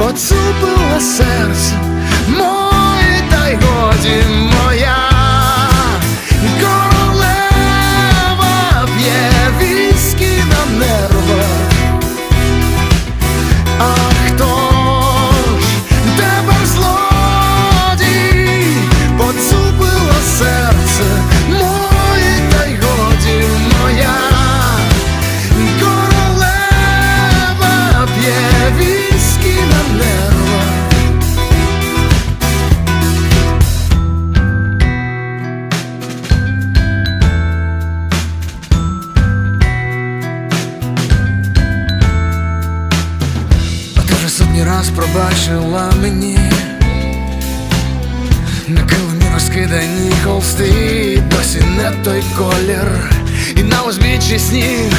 поцупила серце моє, та й годі моя королева п'є віскі на. На нервах. А раз пробачила мені На килимі розкидані холсти, досі не той колір, і на узбіччі сніг